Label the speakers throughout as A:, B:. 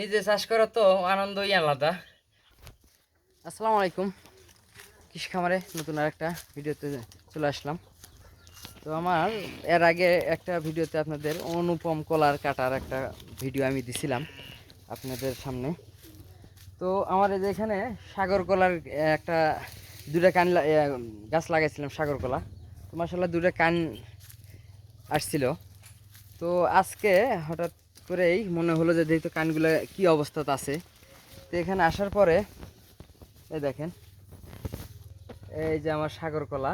A: নিজে চাষ করা তো আনন্দই আলাদা। আসসালামু আলাইকুম। কৃষি খামারে নতুন আর একটা ভিডিওতে চলে আসলাম। তো আমার এর আগে একটা ভিডিওতে আপনাদের অনুপম কলার কাটার একটা ভিডিও আমি দিছিলাম আপনাদের সামনে। তো আমার এই যে এখানে সাগর কলার একটা দুটা কান গাছ লাগাইছিলাম সাগর কলা। তো মাসাল্লাহ দুটা কান আসছিল। তো আজকে হঠাৎ করেই মনে হলো যে যেহেতু কানগুলো কি অবস্থাতে আছে। তো এখানে আসার পরে, এই দেখেন, এই যে আমার সাগর কলা।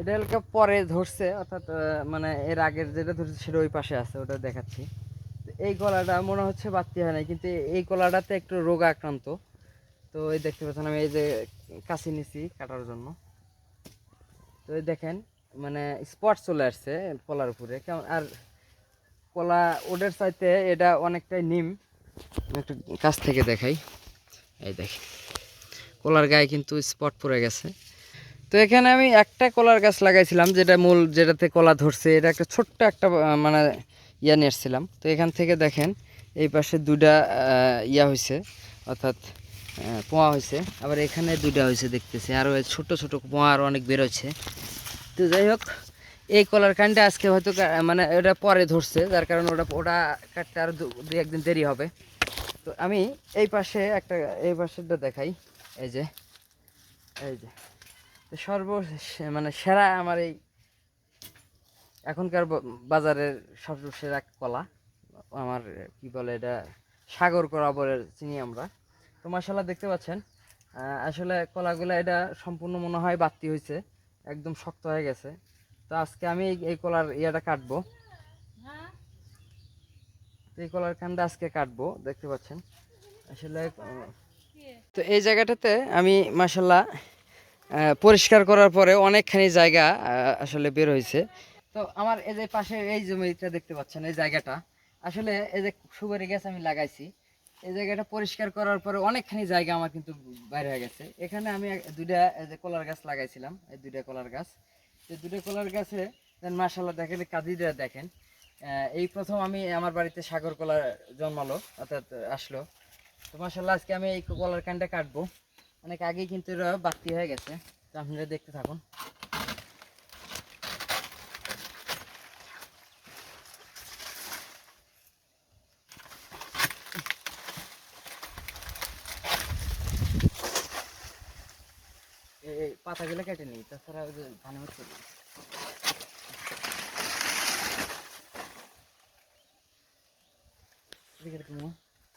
A: এটা হালকা পরে ধরছে, অর্থাৎ মানে এর আগের যেটা ধরছে সেটা ওই পাশে আছে, ওটা দেখাচ্ছি। এই কলাটা মনে হচ্ছে বাড়তি হয় নাই, কিন্তু এই কলাটাতে একটু রোগ আক্রান্ত। তো এই দেখতে পাচ্ছেন, আমি এই যে কাশি নিছি কাটার জন্য। তো এই দেখেন মানে স্পট চলে আসছে কলার উপরে। কেমন, আর কলা ওদের চাইতে এটা অনেকটাই নিম। একটু কাছ থেকে দেখাই। এই দেখি কলার গায়ে কিন্তু স্পট পড়ে গেছে। তো এখানে আমি একটা কলার গাছ লাগাইছিলাম, যেটা মূল যেটাতে কলা ধরছে, এটা একটা ছোট্ট একটা মানে ইয়া নিয়ে এসেছিলাম তো এখান থেকে দেখেন, এই পাশে দুটা ইয়া হয়েছে অর্থাৎ পোয়া হয়েছে আবার এখানে দুটা হয়েছে দেখতেছি আরও ছোট ছোট পোয়া আরও অনেক বেরোচ্ছে তো যাই হোক এই কলার কানটা আজকে হয়তো মানে ওটা পরে ধরছে, যার কারণে ওটা ওটা কাটতে আরও দুই একদিন দেরি হবে। তো আমি এই পাশে একটা এই পাশেরটা দেখাই। এই যে এই যে। সর্ব মানে সেরা আমার এই এখনকার বাজারের সর্বসেরা কলা। আমার কি বলে এটা? সাগর কলা বলে চিনি আমরা। তো মাসাল্লাহ দেখতে পাচ্ছেন আসলে কলাগুলো এটা সম্পূর্ণ মনে হয় বাতি হয়েছে একদম শক্ত হয়ে গেছে। তো আজকে আমি এই- কলার ইয়েটা কাটবো। এই কলার কান্ডা আজকে কাটবো দেখতে পাচ্ছেন। আসলে তো এই জায়গাটাতে আমি মাসাল্লাহ পরিষ্কার করার পরে অনেকখানি জায়গা আসলে বের হয়েছে। তো আমার এই যে পাশে এই জমিটা দেখতে পাচ্ছেন এই জায়গাটা। আসলে এই যে সুপারি গাছ আমি লাগাইছি এই জায়গাটা পরিষ্কার করার পরে অনেকখানি জায়গা আমার কিন্তু বাইরে হয়ে গেছে। এখানে আমি দুইটা এই যে কলার গাছ লাগাইছিলাম এই দুইটা কলার গাছ। তো দুটো কলার গাছে মাসাল্লাহ দেখেন কাদিরা দেখেন। এই প্রথম আমি আমার বাড়িতে সাগর কলা জন্মালো, অর্থাৎ আসলো। তো মাসাল্লাহ আজকে আমি এই কলার কানটা কাটবো। অনেক আগেই কিন্তু এরা বাড়তি হয়ে গেছে। তো আপনারা দেখতে থাকুন। পাতাগুলো কেটে নিই তাছাড়া ওই যে ধানে হচ্ছে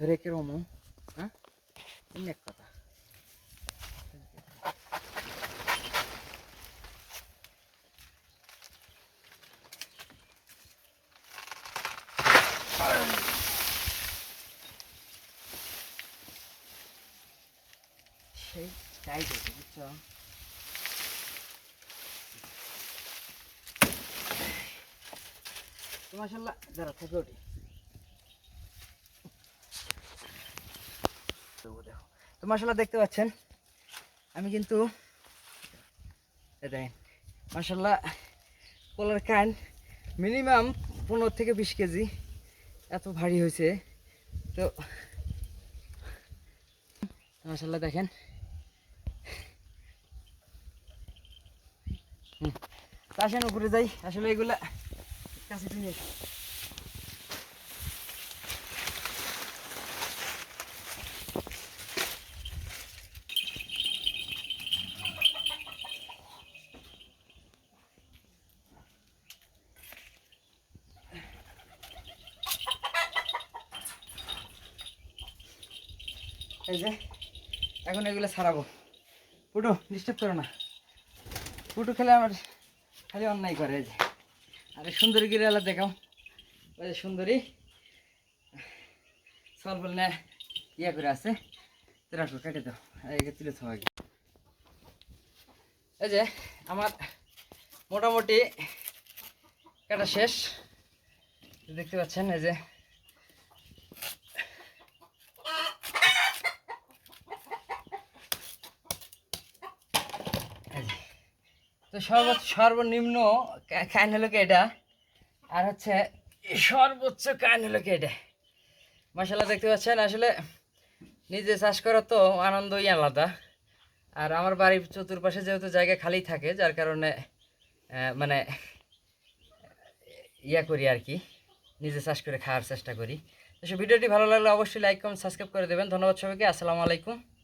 A: ধরে কিরম হ্যাঁ এমনি এক কথা সেই টাইট আছে বুঝছো মাসাল্লাহ যারা থেকে ওঠি তো মাসাল্লাহ দেখতে পাচ্ছেন, আমি কিন্তু দেখেন মাসাল্লাহ কলার কান মিনিমাম পনেরো থেকে বিশ কেজি, এত ভারী হয়েছে। তো মাসাল্লাহ দেখেন। আসেন উপরে যাই, আসলে এগুলা কাছে আসি। এই যে, এখন এগুলো ছাড়াবো। পুটু ডিস্টার্ব করো না। পুটু খেলে আমার খালি অন্যায় করে, এই যে। আরে সুন্দরী গিরিয়ালা দেখাও। ওই যে সুন্দরী। সল বল না, ইয়া করে আছে। তোরা কেটে দাও। এই তুলে থাও আগে। এই যে আমার মোটামুটি কাটা শেষ। দেখতে পাচ্ছেন এই যে তো সর্ব সর্বনিম্ন কা- কান হলো কি এটা? আর হচ্ছে, সর্বোচ্চ কান হলো কি এটা? মাসাল্লাহ দেখতে পাচ্ছেন? আসলে নিজে চাষ করার তো আনন্দই আলাদা। আর আমার বাড়ির চতুর্পাশে যেহেতু জায়গা খালি থাকে, যার কারণে মানে ইয়া করি আর কি, নিজে চাষ করে খাওয়ার চেষ্টা করি। তো ভিডিওটি ভালো লাগলে অবশ্যই লাইক কমেন্ট সাবস্ক্রাইব করে দেবেন। ধন্যবাদ সবাইকে। আসসালামু আলাইকুম।